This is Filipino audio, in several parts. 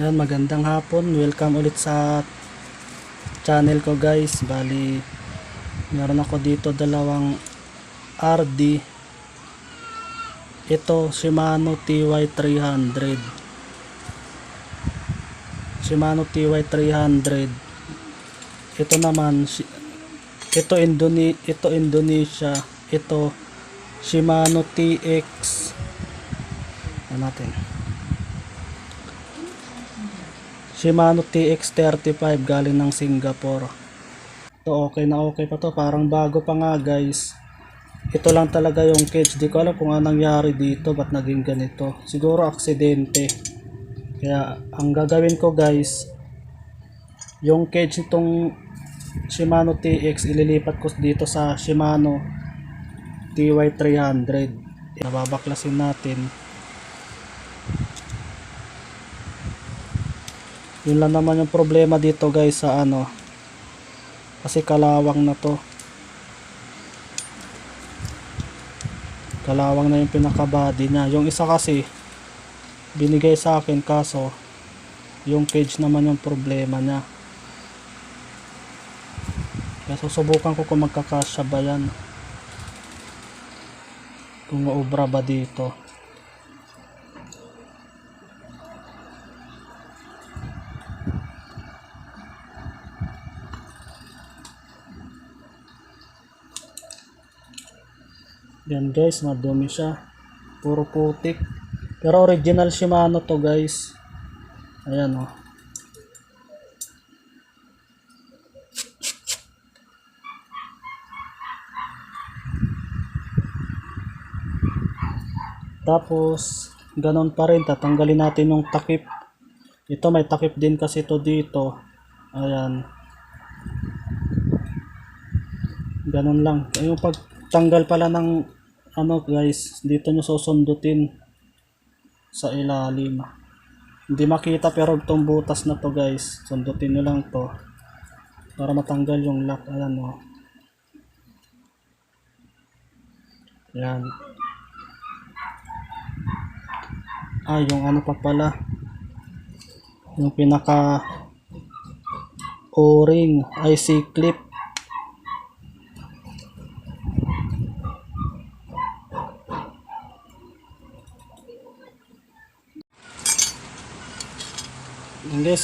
Ayan, magandang hapon. Welcome ulit sa channel ko guys. Bali, meron ako dito dalawang RD. Ito, Shimano TY300. Shimano TY300. Ito naman, ito, Indone ito Indonesia. Ito, Shimano TX. Ano natin? Shimano TX35 galing ng Singapore. Ito okay na okay pa to. Parang bago pa nga guys. Ito lang talaga yung cage. Di ko alam kung anong nangyari dito. Ba't naging ganito. Siguro aksidente. Kaya ang gagawin ko guys. Yung cage nitong Shimano TX ililipat ko dito sa Shimano TY300. Nababaklasin natin. Yun lang naman yung problema dito guys sa ano. Kasi kalawang na to. Kalawang na yung pinaka-body niya. Yung isa kasi binigay sa akin kaso yung cage naman yung problema niya. Kaya susubukan ko kung magkakasya ba yan. Kung maubra ba dito. Yan guys, madumi siya. Puro putik. Pero original Shimano to guys. Ayan oh. Tapos, ganon pa rin. Tatanggalin natin yung takip. Ito may takip din kasi to dito. Ayan. Ganon lang. Yung pagtanggal pala ng ano guys, dito nyo susundutin sa ilalim. Hindi makita pero itong butas na to guys, sundutin nyo lang to para matanggal yung lock. Ayan o. Ayan. Ah, yung ano pa pala. Yung pinaka o-ring IC clip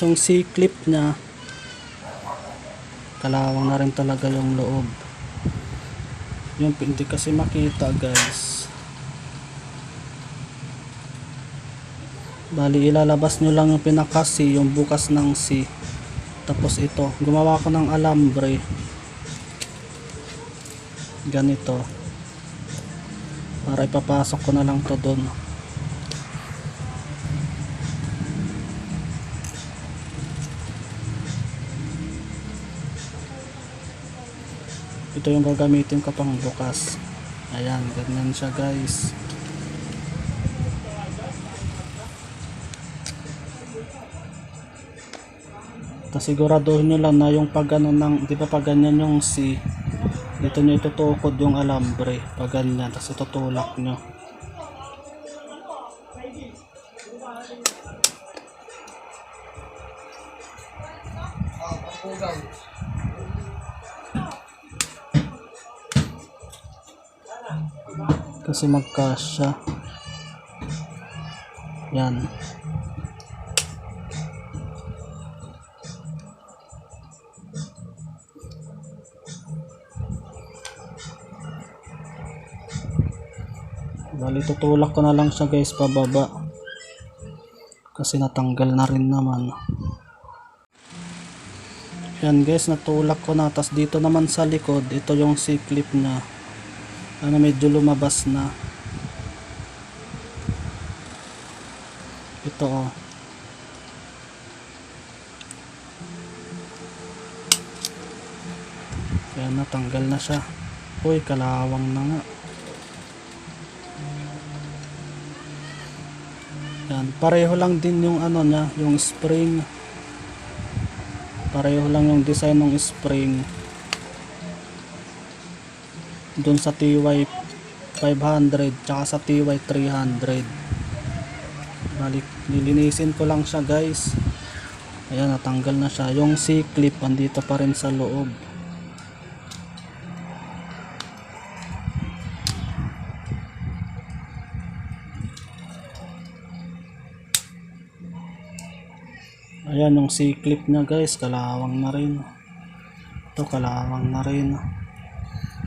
Yung C-clip niya kalawang na rin talaga yung loob. Yung hindi kasi makita guys. Bali ilalabas nyo lang yung pinaka C, yung bukas ng C. Tapos ito, gumawa ko ng alambre. Ganito. Para ipapasok ko na lang to doon. Ito yung gagamitin ko pang bukas. Ayan ganyan siya guys. Kasiguraduhin nyo lang na yung pag ano ng di ba pag ganyan yung C dito nyo itutukod yung alambre pag ganyan tapos itutulak nyo kasi magkasya. Yan. Bali tutulak ko na lang siya guys pababa. Kasi natanggal na rin naman. Yan guys natulak ko na. Tas dito naman sa likod ito yung C-clip nya ano medyo lumabas na. Ito oh. Kaya natanggal na siya. Uy kalawang na nga. Yan pareho lang din yung ano nya yung spring. Pareho lang yung design ng spring dun sa TY 500 tsaka sa TY 300 balik nilinisin ko lang siya guys. Ayan natanggal na siya. Yung C-clip andito pa rin sa loob. Ayan yung C-clip niya guys. Kalawang na rin. Ito kalawang na rin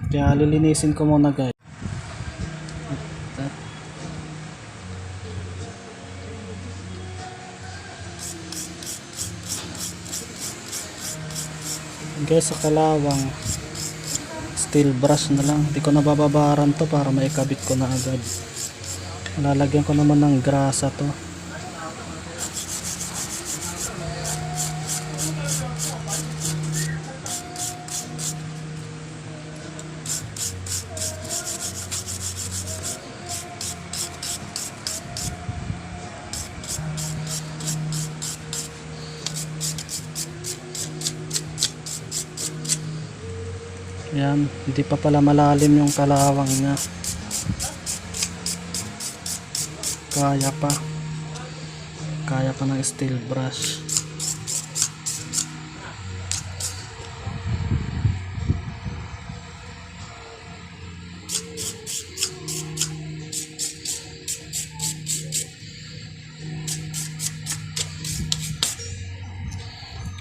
kaya lilinisin ko muna guys. Guys sa kalawang steel brush na lang. Hindi ko nabababaran to para maikabit ko na agad. Lalagyan ko naman ng grasa to Yan, hindi pa pala malalim yung kalawang niya. Kaya pa. Kaya pa ng steel brush.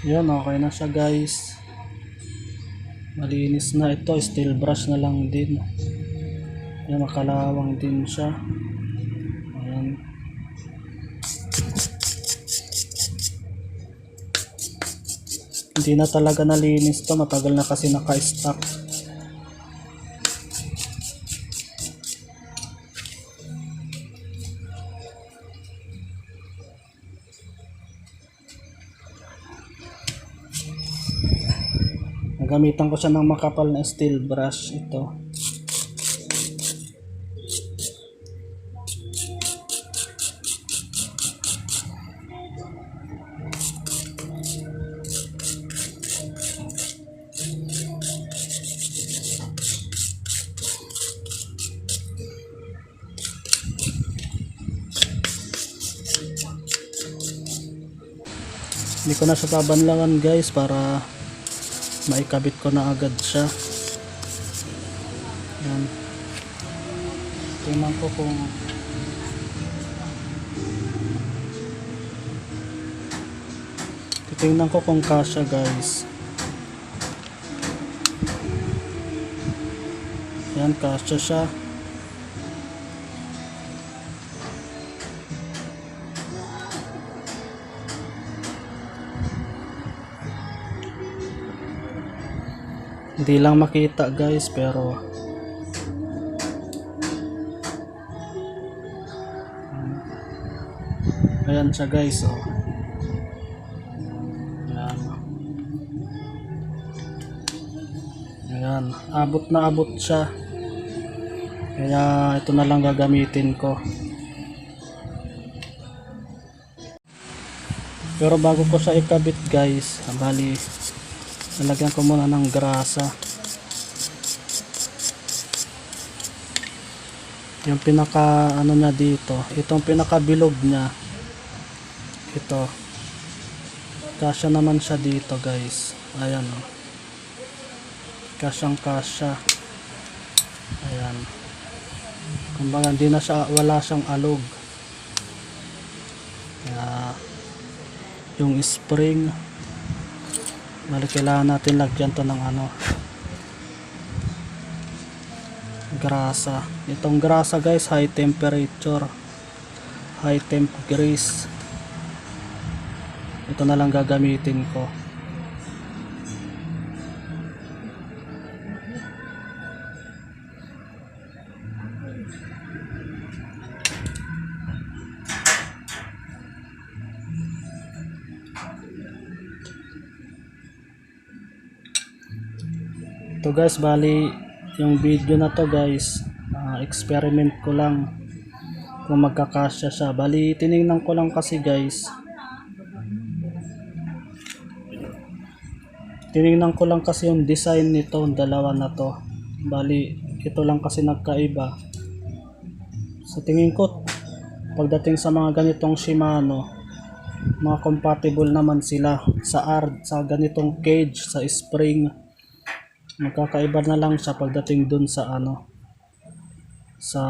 Yan, okay na siya guys. Malinis na ito, steel brush na lang din. Ayan, makalawang din siya. Ayan. Hindi na talaga nalinis to, matagal na kasi naka-stock. Nagamitan ko siya ng makapal na steel brush ito. Hindi ko na siya babanlangan guys para maikabit ko na agad siya. Yan. Tingnan ko kung titingnan ko kung kasya guys. Yan kasya siya Hindi lang makita guys pero Ayan siya guys oh. Ayan. Abot na abot siya. Kaya ito na lang gagamitin ko. Pero bago ko siya ikabit guys, bali Lalagyan ko muna ng grasa. Yung pinaka ano niya dito, itong pinaka bilog niya. Ito. Kasya naman siya dito, guys. Ayan oh. Kasyang kasya. Ayan. Kumbaga hindi na siya wala siyang alog. Kaya yung spring Bali kailangan natin lagyan to ng ano grasa. Itong grasa guys high temperature. High temp grease. Ito na lang gagamitin ko. Ito guys, bali yung video na to guys, ah, experiment ko lang kung magkakasya siya. Bali tiningnan ko lang kasi guys. Tiningnan ko lang kasi yung design nito, dalawa na to. Bali ito lang kasi nagkaiba. Sa tingin ko pagdating sa mga ganitong Shimano, mga compatible naman sila sa ard, sa ganitong cage, sa spring. Magkakaiba na lang siya pagdating dun sa ano, sa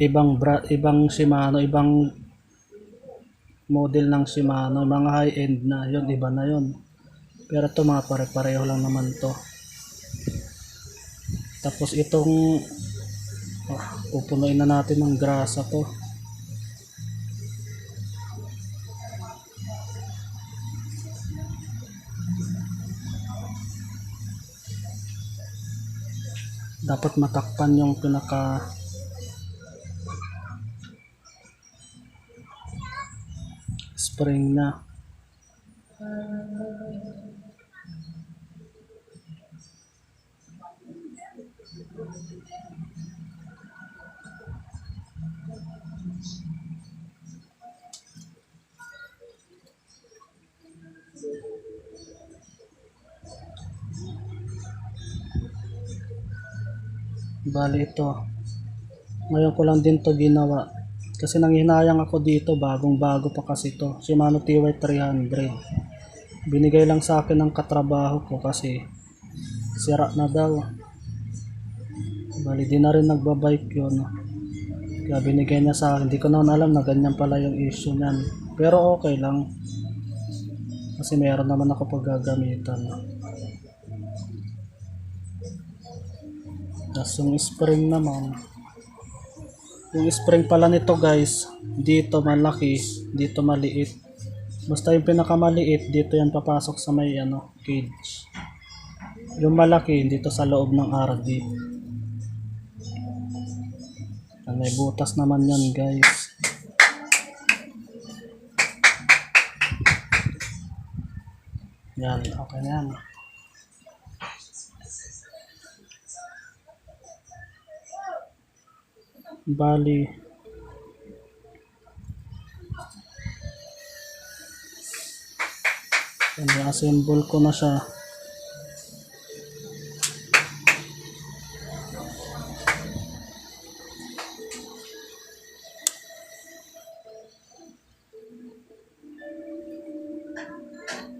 ibang bra, ibang Shimano, ibang model ng Shimano, mga high end na, yun iba na yun. Pero ito mga pare-pareho lang naman to. Tapos itong ah, pupunuin na natin ng grasa to. Dapat matakpan yung pinaka spring na. Bali ito. Ngayon ko lang din to ginawa. Kasi nanghinayang ako dito, bagong bago pa kasi to. Shimano TY300. Binigay lang sa akin ng katrabaho ko kasi sira na daw. Bali di na rin nagbabike yun. Kaya binigay niya sa akin. Hindi ko naman alam na ganyan pala yung issue niyan. Pero okay lang. Kasi meron naman ako paggagamitan. Tapos yung spring naman. Yung spring pala nito guys, dito malaki, dito maliit. Basta yung pinakamaliit, dito yan papasok sa may ano, cage. Yung malaki, dito sa loob ng RD. Yan, May butas naman yan guys. Yan, okay na yan. Bali. assemble ko na siya.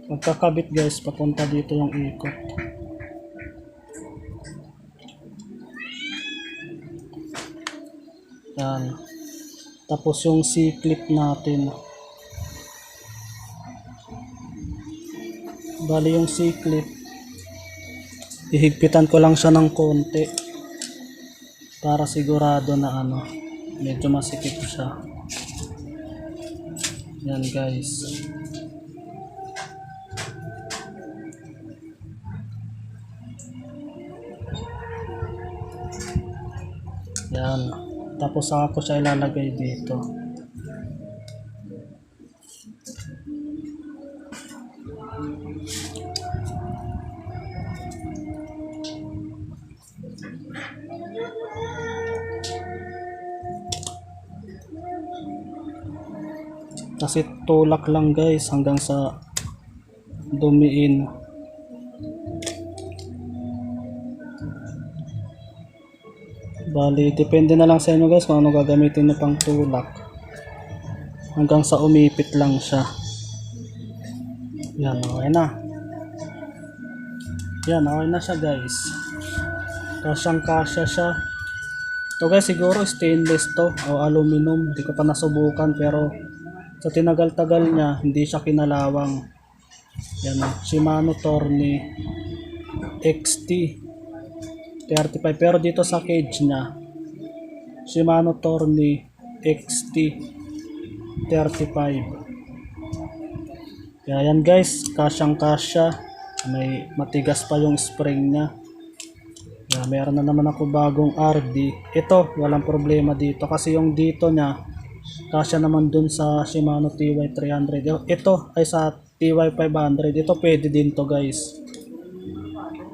Magkakabit guys, papunta dito yung ikot. Yan. Tapos yung C-clip natin. Bali yung C-clip. Ihigpitan ko lang siya ng konti. Para sigurado na ano. Medyo masikip siya. Yan guys. Yan. Tapos saka ko siya ilalagay dito. Kasi tulak lang guys hanggang sa dumiin. Bali, depende na lang sa inyo guys kung ano gagamitin nyo pang tulak. Hanggang sa umipit lang siya. Yan, okay na. Yan, okay na siya guys. Kasyang kasya siya. Ito guys, siguro stainless to o aluminum. Hindi ko pa nasubukan pero sa tinagal-tagal niya, hindi siya kinalawang. Yan, Shimano Torni XT 35 pero dito sa cage niya Shimano Torni XT 35 kaya yan guys kasyang kasya may matigas pa yung spring niya. Kaya meron na naman ako bagong RD ito walang problema dito. Kasi yung dito niya kasya naman dun sa Shimano TY300 ito ay sa TY500 ito pwede din to guys.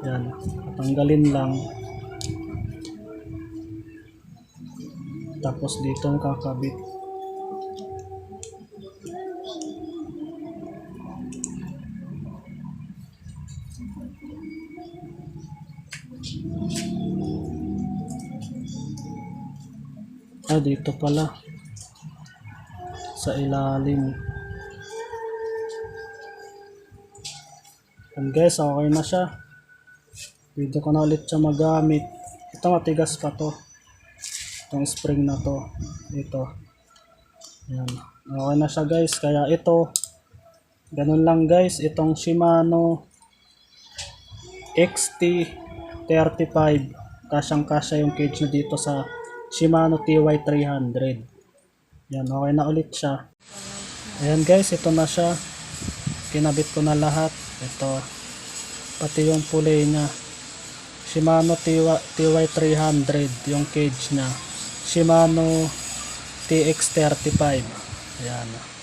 Yan tanggalin lang tapos dito kakabit Ah, dito pala. Sa ilalim. Yan guys, okay na siya. Dito ko na ulit siya magamit. Ito matigas pa to. Itong spring na to. Ito. Yan. Okay na siya guys. Kaya ito. Ganun lang guys. Itong Shimano XT35. Kasyang kasya yung cage na dito sa Shimano TY300. Yan. Okay na ulit siya. Ayan guys. Ito na siya. Kinabit ko na lahat. Ito. Pati yung pulley niya. Shimano TY300 yung cage niya. Shimano TX35. Ayan.